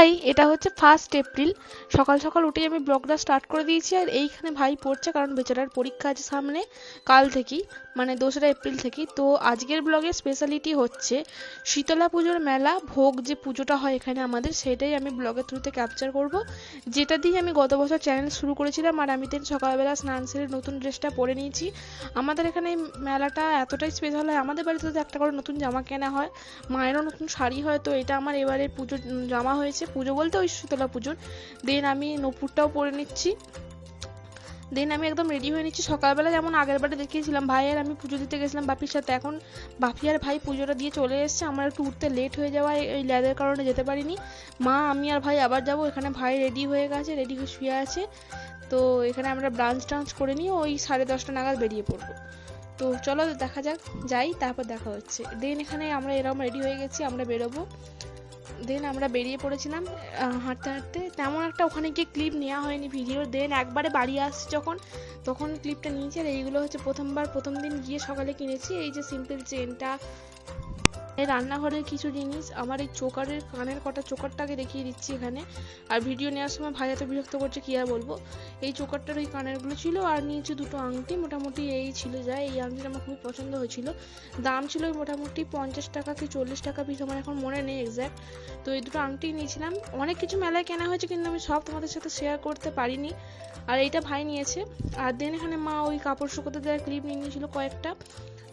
ভাই এটা হচ্ছে ফার্স্ট এপ্রিল সকাল সকাল উঠেই আমি ব্লগটা স্টার্ট করে দিয়েছি আর এইখানে ভাই পড়ছে কারণ বেচারার পরীক্ষা আছে সামনে কাল থেকেই মানে দোসরা এপ্রিল থেকেই। তো আজকের ব্লগের স্পেশালিটি হচ্ছে শীতলা পুজোর মেলা, ভোগ যে পুজোটা হয় এখানে আমাদের, সেটাই আমি ব্লগের থ্রুতে ক্যাপচার করব। যেটা দিয়ে আমি গত বছর চ্যানেল শুরু করেছিলাম আর আমি তেন সকালবেলা স্নান সেরে নতুন ড্রেসটা পরে নিয়েছি। আমাদের এখানে মেলাটা এতটাই স্পেশাল হয়, আমাদের বাড়িতে তো একটা করে নতুন জামা কেনা হয়, মায়েরও নতুন শাড়ি হয়, তো এটা আমার এবারে পুজোর জামা হয়েছে। পুজো বলতে ওই শীতলা পুজোর। দেন আমি নপুরটাও পরে নিচ্ছি। দেন আমি একদম রেডি হয়ে নিচ্ছি। সকালবেলা যেমন আগের বারে দেখিয়েছিলাম ভাই আর আমি পুজো দিতে গেছিলাম বাপির সাথে। এখন বাপি আর ভাই পুজোটা দিয়ে চলে এসেছে। আমার একটু উঠতে লেট হয়ে যাওয়ায় ওই ল্যাদের কারণে যেতে পারিনি। মা, আমি আর ভাই আবার যাব। এখানে ভাই রেডি হয়ে গেছে রেডি হয়ে শুয়ে আছে। তো এখানে আমরা ব্রাঞ্চ টাঞ্চ করে নিয়ে ওই সাড়ে দশটা নাগাদ বেরিয়ে পড়ব। তো চলো দেখা যাক, যাই, তারপর দেখা হচ্ছে। দেন এখানে আমরা এরকম রেডি হয়ে গেছি, আমরা বেরোবো। দেন আমরা বেরিয়ে পড়েছিলাম হাঁটতে হাঁটতে। তেমন একটা ওখানে গিয়ে ক্লিপ নেওয়া হয়নি ভিডিও দেন একবারে বাড়ি আসছি যখন, তখন ক্লিপটা নিয়েছি। আর এইগুলো হচ্ছে প্রথমবার, প্রথম দিন গিয়ে সকালে কিনেছি। এই যে সিম্পল চেনটা এই রান্নাঘরের কিছু জিনিস, আমার এই চোকারের কানের কটা চোকারটাকে দেখিয়ে দিচ্ছি এখানে। আর ভিডিও নেওয়ার সময় ভাই এত বিরক্ত করছে, কি আর বলব? এই চোকারটার ওই কানেরগুলো ছিল, আর নিয়েছি দুটো আংটি, মোটামুটি এই ছিল যা, এই আংটিটা আমার খুবই পছন্দ হয়েছিল। দাম ছিল মোটামুটি পঞ্চাশ টাকা কি চল্লিশ টাকা পিস, আমার এখন মনে নেই এক্স্যাক্ট তো এই দুটো আংটি নিয়েছিলাম। অনেক কিছু মেলায় কেনা হয়েছে, কিন্তু আমি সব তোমাদের সাথে শেয়ার করতে পারিনি। আর এইটা ভাই নিয়েছে। আর দেন এখানে মা ওই কাপড় শুকোতে দেওয়ার ক্লিপ নিয়ে নিয়েছিল কয়েকটা।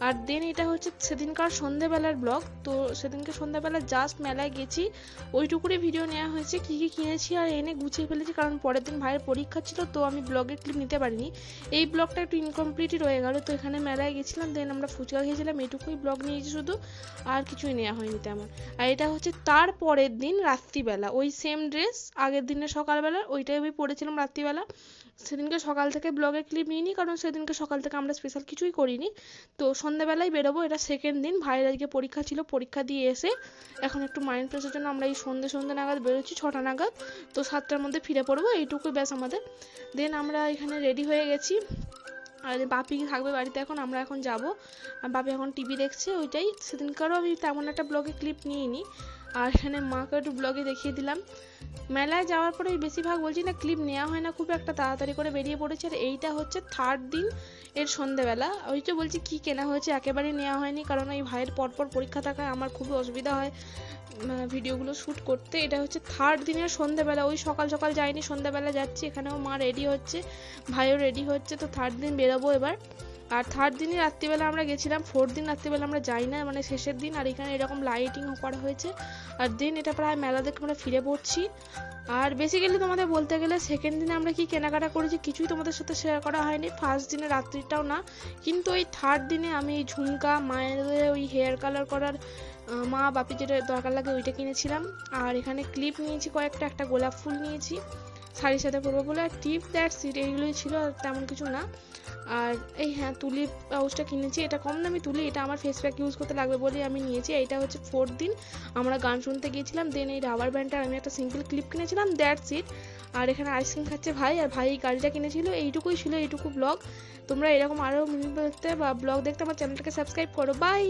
আর দেন এটা হচ্ছে সেদিনকার সন্ধেবেলার ব্লগ তো সেদিনকে সন্ধ্যাবেলা জাস্ট মেলায় গেছি। ওইটুকুরই ভিডিও নেওয়া হয়েছে, কী কী কিনেছি আর এনে গুছিয়ে ফেলেছি, কারণ পরের দিন ভাইয়ের পরীক্ষা ছিল, তো আমি ব্লগের ক্লিপ নিতে পারিনি। এই ব্লগটা একটু ইনকমপ্লিটই রয়ে গেল, তো এখানে মেলায় গেছিলাম দেন আমরা ফুচকা খেয়েছিলাম, এটুকুই ব্লগ নিয়েছি শুধু, আর কিছুই নেওয়া হয়নি তেমন। আর এটা হচ্ছে তার পরের দিন রাত্রিবেলা, ওই সেম ড্রেস আগের দিনের সকালবেলা ওইটাই আমি পরেছিলাম রাত্রিবেলা। সেদিনকে সকাল থেকে ব্লগের ক্লিপ নিইনি, কারণ সেদিনকে সকাল থেকে আমরা স্পেশাল কিছুই করিনি। তো সন্ধ্যাবেলায় বেরোবো, এটা সেকেন্ড দিন। ভাইয়ের আজকে পরীক্ষা ছিল, পরীক্ষা দিয়ে এসে এখন একটু মাইন্ড ফ্রেশের জন্য আমরা এই সন্ধ্যে সন্ধ্যে নাগাদ বেরোচ্ছি, ছটা নাগাদ। তো সাতটার মধ্যে ফিরে পড়ব এইটুকুই ব্যাস আমাদের। দেন আমরা এখানে রেডি হয়ে গেছি। আর বাপি থাকবে বাড়িতে এখন, আমরা এখন যাব। আর বাপি এখন টিভি দেখছে, ওইটাই। সেদিনকারও আমি তেমন একটা ব্লগে ক্লিপ নিইনি। আর এখানে মাকে একটু ব্লগে দেখিয়ে দিলাম। মেলায় যাওয়ার পরে বেশিরভাগ বলছি না ক্লিপ নেওয়া হয় না, খুব একটা তাড়াতাড়ি করে বেরিয়ে পড়েছে। আর এইটা হচ্ছে থার্ড দিন এর সন্ধেবেলা। ওই তো বলছি, কি কেনা হয়েছে একেবারেই নেওয়া হয়নি, কারণ ওই ভাইয়ের পরপর পরীক্ষা থাকায় আমার খুবই অসুবিধা হয় ভিডিওগুলো শ্যুট করতে। এটা হচ্ছে থার্ড দিনের সন্ধেবেলা। ওই সকাল সকাল যাইনি, সন্ধেবেলা যাচ্ছি, এখানেও মা রেডি হচ্ছে, ভাইও রেডি হচ্ছে, তো থার্ড দিন বেরোবো এবার। আর থার্ড দিনই রাত্রিবেলা আমরা গেছিলাম ফোর্থ দিন রাত্রিবেলা আমরা যাই না মানে শেষের দিন, আর এখানে এরকম লাইটিং করা হয়েছে। আর দিন এটা প্রায় মেলা দেখে আমরা ফিরে পড়ছি। আর বেসিক্যালি তোমাদের বলতে গেলে সেকেন্ড দিনে আমরা কি কেনাকাটা করেছি, কিছুই তোমাদের সাথে শেয়ার করা হয়নি। ফার্স্ট দিনে রাত্রিটাও না, কিন্তু ওই থার্ড দিনে আমি এই ঝুমকা মায়ের ওই হেয়ার কালার করার মা বাপি যেটা দরকার লাগে ওইটা কিনেছিলাম। আর এখানে ক্লিপ নিয়েছি কয়েকটা, একটা গোলাপ ফুল নিয়েছি। শাড়ির সাথে পরবো বলে, আর টিপ দ্যাট সিট এইগুলোই ছিল, আর তেমন কিছু না। আর এই হ্যাঁ তুলি পাউচটা কিনেছি, এটা কম দামি তুলি, এটা আমার ফেস প্যাক ইউজ করতে লাগবে বলে আমি নিয়েছি এটা হচ্ছে ফোর্থ দিন। আমরা গান শুনতে গিয়েছিলাম দেন এই রাবার ব্যান্ডটা আমি একটা সিম্পল ক্লিপ কিনেছিলাম দ্যাটস সিট আর এখানে আইসক্রিম খাচ্ছে ভাই, আর ভাই এই গাড়িটা কিনেছিল, এইটুকুই ছিল, এইটুকু ব্লগ তোমরা এরকম আরও দেখতে বা ব্লগ দেখতে আমার চ্যানেলটাকে সাবস্ক্রাইব করো বাই